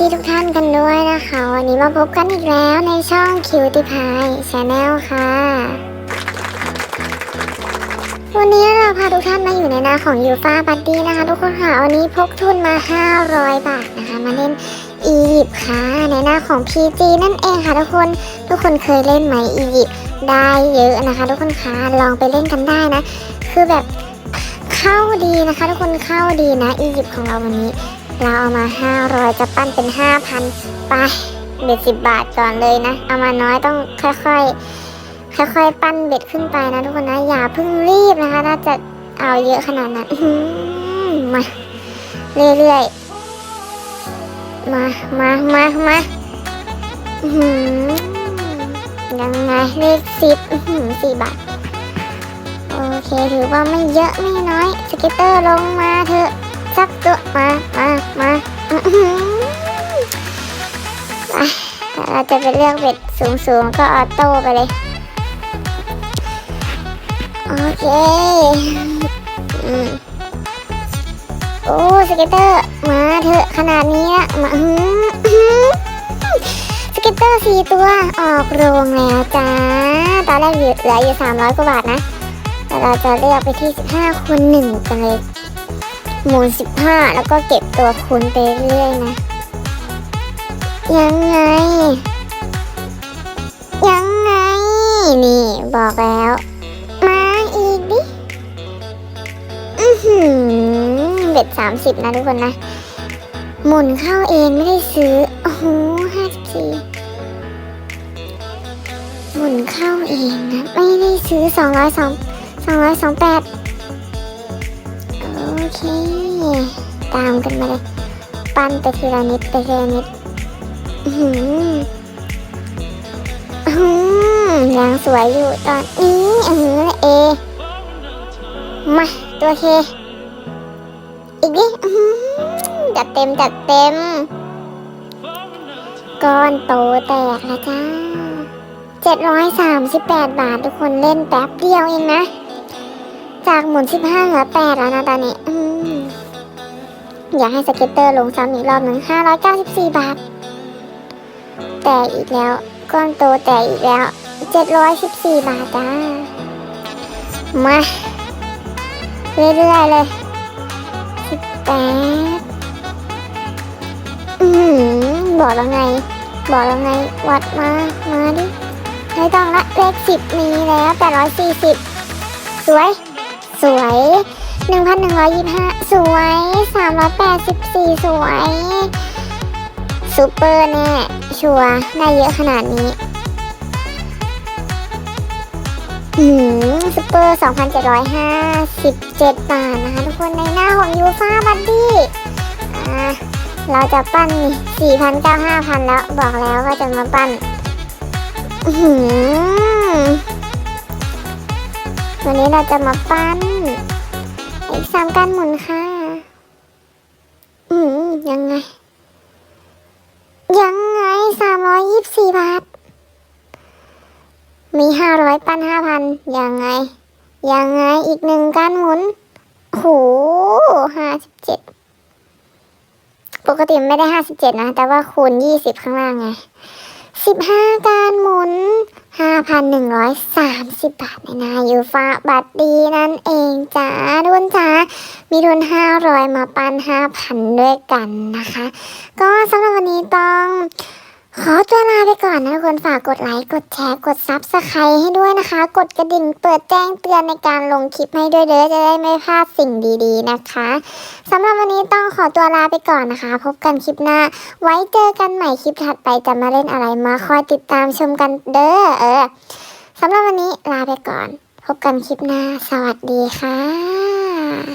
ดีทุกท่านกันด้วยนะคะ วันนี้มาพบกันอีกแล้วในช่อง Cutie Pie Channel ค่ะ วันนี้เราพาทุกท่านมาอยู่ในนาของยูฟาบัดดี้นะคะ ทุกคนค่ะวันนี้พกทุนมา 500 บาทนะคะ มาเล่นอียิปต์ค่ะ ในหน้าของ PG นั่นเองค่ะทุกคนทุกคนเคยเล่นไหมอียิปต์ได้เยอะนะคะ ทุกคนคะลองไปเล่นกันได้นะ คือแบบเข้าดีนะคะ ทุกคนเข้าดีนะอียิปต์ของเราวันนี้ เราเอามา 500 จะปั้นเป็น 5,000 ไปเบ็ดสิบบาทก่อนเลยนะ เอามาน้อยต้องค่อยๆ ค่อยๆ ปั้นเบ็ดขึ้นไปนะทุกคนนะ อย่าเพิ่งรีบนะคะ ถ้าจะเอาเยอะขนาดนั้นมาเรื่อยๆ มา มา มา มายังไงเลขสิบสี่บาท โอเค ถือว่าไม่เยอะไม่น้อย สเก็ตเตอร์ลงมาเถอะ จับตัวมามามาอื้อหือไปแต่เราจะไปเลือกเบ็ดสูงๆ ก็ออโต้ไปเลย โอเคโอ้สเก็ตเตอร์ มาเถอะขนาดนี้ละมาสเก็ตเตอร์สี่ตัวออกโรงแล้วจ้า ตอนแรกเหลือเหลืออยู่สามร้อยกว่าบาทนะแต่เราจะเลือกไปที่สิบห้าคูณหนึ่งกันเลย หมุนสิบห้าแล้วก็เก็บตัวคูณไปเรื่อยนะ ยังไง ยังไง นี่บอกแล้ว มาอีกดิ อือหือเบ็ดสามสิบนะทุกคนนะ หมุนเข้าเองไม่ได้ซื้อ โอ้โหห้าสิบสี่หมุนเข้าเองนะ ไม่ได้ซื้อสองร้อยสองสองร้อยสองแปด เค ตามกันมาเลย ปั้นไปทีละนิดไปทีละนิดอื้อหือยังสวยอยู่ตอนนี้อือหือเอ มาตัวเค อีกดิจัดเต็มจัดเต็ม ก้อนโตแตกแล้วจ้าเจ็ดร้อยสามสิบแปดบาททุกคนเล่นแป๊บเดียวเองนะ จากหมุนสิบห้าเหลือแปดแล้วนะตอนนี้ออยากให้สเก็ตเตอร์ลงซ้ำอีกรอบหนึ่งห้าร้อยเก้าสิบสี่บาท แต่อีกแล้วก้อนโตแต่อีกแล้วเจ็ดร้อยสิบสี่บาทจ้า มา เรื่อยๆเลยสิบแปดอือหือบอกแล้วไง บอกแล้วไง วัดมา มาดิไม่ต้องละเลขสิบมีแล้วแปดร้อยสี่สิบสวย สวยหนึ่งพันหนึ่งร้อยยี่ห้าสวยสามร้อยแปดสิบสี่สวยซูเปอร์แน่ ชัวร์ได้เยอะขนาดนี้หืมซูเปอร์สองพันเจ็ดร้อยห้าสิบเจ็ดบาทนะคะ ทุกคนในหน้าของยูฟ่าบัดดี้อ่าเราจะปั้นสี่พันเก้าห้าพันแล้ว บอกแล้วว่าจะมาปั้น อื้อหือ วันนี้เราจะมาปั้นอีกสามการหมุนค่ะ อืมยังไง ยังไงสามร้อยยี่สิบสี่บาท มีห้าร้อยปั้นห้าพันยังไง ยังไงอีกหนึ่งการหมุนโหห้าสิบเจ็ดปกติไม่ได้ห้าสิบเจ็ดนะ แต่ว่าคูณยี่สิบข้างล่างไง สิบห้าการหมุน 5,130 บาทในนายูฟ้าบัตรดีนั่นเองจ้าทุนจ้ามีทุน 500 มาปัน5,000 ด้วยกันนะคะ ก็สำหรับวันนี้ต้อง ขอตัวลาไปก่อนนะทุกคนฝากกดไลค์กดแชร์กดซับสไครต์ให้ด้วยนะคะ กดกระดิ่งเปิดแจ้งเตือนในการลงคลิปให้ด้วยเด้อจะได้ไม่พลาดสิ่งดีๆนะคะสำหรับวันนี้ต้องขอตัวลาไปก่อนนะคะ พบกันคลิปหน้า ไว้เจอกันใหม่คลิปถัดไปจะมาเล่นอะไรมาคอยติดตามชมกันเด้อเออสำหรับวันนี้ลาไปก่อน พบกันคลิปหน้า สวัสดีค่ะ